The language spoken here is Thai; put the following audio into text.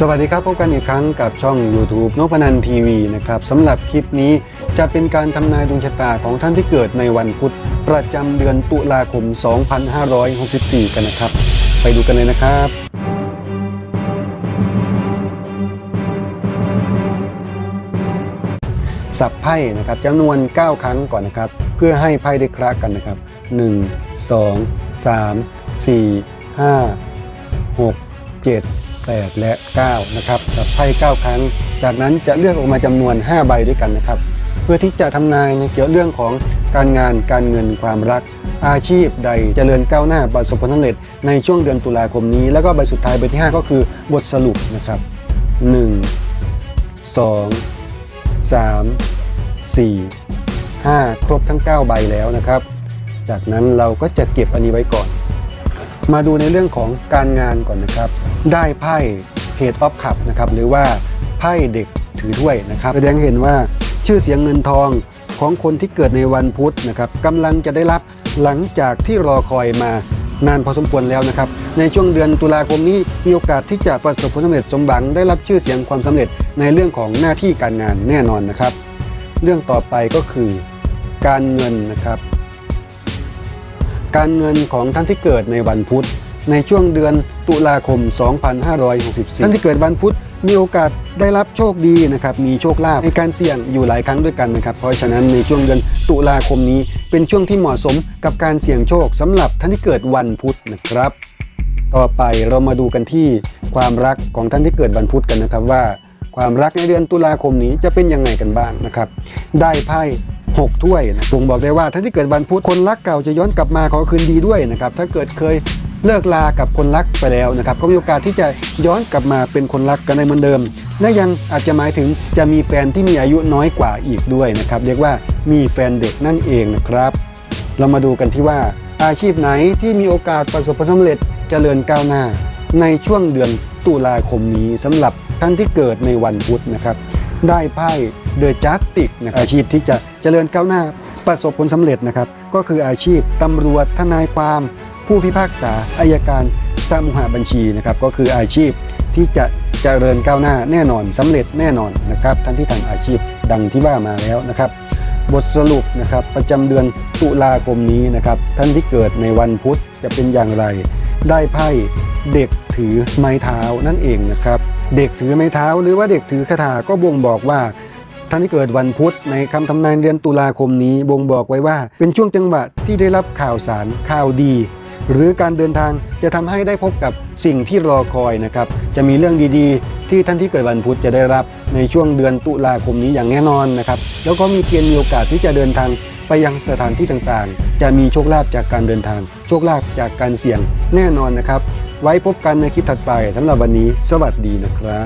สวัสดีครับพบกันอีกครั้งกับช่อง YouTube นพนันทีวีนะครับสำหรับคลิปนี้จะเป็นการทำนายดวงชะตาของท่านที่เกิดในวันพุธประจำเดือนตุลาคม 2564 กันนะครับ ไปดูกันเลยนะครับ สับไพ่นะครับจำนวน 9 ครั้งก่อนนะครับ เพื่อให้ไพ่ได้คละกันนะครับ 1 2 3 4 5 6 7 8 และ 9 นะครับสับไพ่9ครั้ง จากนั้นจะเลือกออกมาจำนวน 5 ใบด้วยกันนะครับ เพื่อที่จะทำนายในเกี่ยวเรื่องของการงานการเงินความรัก อาชีพใดเจริญก้าวหน้าประสบผลสำเร็จในช่วงเดือนตุลาคมนี้ แล้วก็ใบสุดท้ายใบที่ 5 ก็คือบทสรุปนะครับ 1 2 3 4 5 ครบทั้ง 9 ใบแล้วนะครับ จากนั้นเราก็จะเก็บอันนี้ไว้ก่อน มาดูในเรื่องของการงานก่อนนะครับ ได้ไพ่เพจออฟคับนะครับหรือว่าไพ่เด็กถือถ้วยนะครับแสดงเห็นว่าชื่อเสียงเงินทองของคนที่เกิดในวันพุธนะครับกำลังจะได้รับหลังจากที่รอคอยมานานพอสมควรแล้วนะครับ ในช่วงเดือนตุลาคมนี้มีโอกาสที่จะประสบผลสำเร็จสมหวังได้รับชื่อเสียงความสำเร็จในเรื่องของหน้าที่การงานแน่นอนนะครับ เรื่องต่อไปก็คือ การเงินนะครับ การเงินของท่านที่เกิดในวันพุธ ในช่วงเดือนตุลาคม 2564 ท่านที่เกิดวันพุธมีโอกาสได้รับโชคดีนะครับมีโชคลาภในการเสี่ยงอยู่หลายครั้งด้วยกันนะครับเพราะฉะนั้นในช่วงเดือนตุลาคมนี้ เป็นช่วงที่เหมาะสมกับการเสี่ยงโชคสำหรับท่านที่เกิดวันพุธนะครับ ต่อไปเรามาดูกันที่ความรักของท่านที่เกิดวันพุธกันนะครับว่า ความรักในเดือนตุลาคมนี้จะเป็นยังไงกันบ้างนะครับ ได้ไพ่ หกถ้วยนะบ่งบอกได้ว่าท่านที่เกิดวันพุธคนรักเก่าจะย้อนกลับมาขอคืนดีด้วยนะครับถ้าเกิดเคยเลิกลากับคนรักไปแล้วนะครับก็มีโอกาสที่จะย้อนกลับมาเป็นคนรักกันในเหมือนเดิม และยังอาจจะหมายถึงจะมีแฟนที่มีอายุน้อยกว่าอีกด้วยนะครับเรียกว่ามีแฟนเด็กนั่นเองนะครับ เรามาดูกันที่ว่าอาชีพไหนที่มีโอกาสประสบผลสำเร็จเจริญก้าวหน้า ในช่วงเดือนตุลาคมนี้สำหรับท่านที่เกิดในวันพุธนะครับ ได้ไพ่เดอะจัสติกนะอาชีพที่จะเจริญก้าวหน้าประสบผลสำเร็จนะครับ ก็คืออาชีพตำรวจทนายความ ผู้พิพากษาอายการสมุหาบัญชีนะครับก็คืออาชีพที่จะเจริญก้าวหน้าแน่นอนสำเร็จแน่นอนนะครับท่านที่ทำอาชีพดังที่ว่ามาแล้วนะครับ บทสรุปนะครับประจำเดือนตุลาคมนี้นะครับท่านที่เกิดในวันพุธจะเป็นอย่างไร ได้ไพ่ เด็กถือไม้เท้านั่นเองนะครับ เด็กถือไม้เท้า หรือว่าเด็กถือคาถาก็บ่งบอกว่าท่านที่เกิดวันพุธในคำทำนายเดือนตุลาคมนี้บ่งบอกไว้ว่า เป็นช่วงจังหวะที่ได้รับข่าวสารข่าวดี หรือการเดินทางจะทำให้ได้พบกับสิ่งที่รอคอยนะครับจะมีเรื่องดีๆ ที่ท่านที่เกิดวันพุธจะได้รับในช่วงเดือนตุลาคมนี้อย่างแน่นอนนะครับแล้วก็มีเกณฑ์มีโอกาสที่จะเดินทางไปยังสถานที่ต่างๆ จะมีโชคลาภจากการเดินทาง โชคลาภจากการเสี่ยงแน่นอนนะครับ ไว้พบกันในคลิปถัดไปสำหรับวันนี้ สวัสดีนะครับ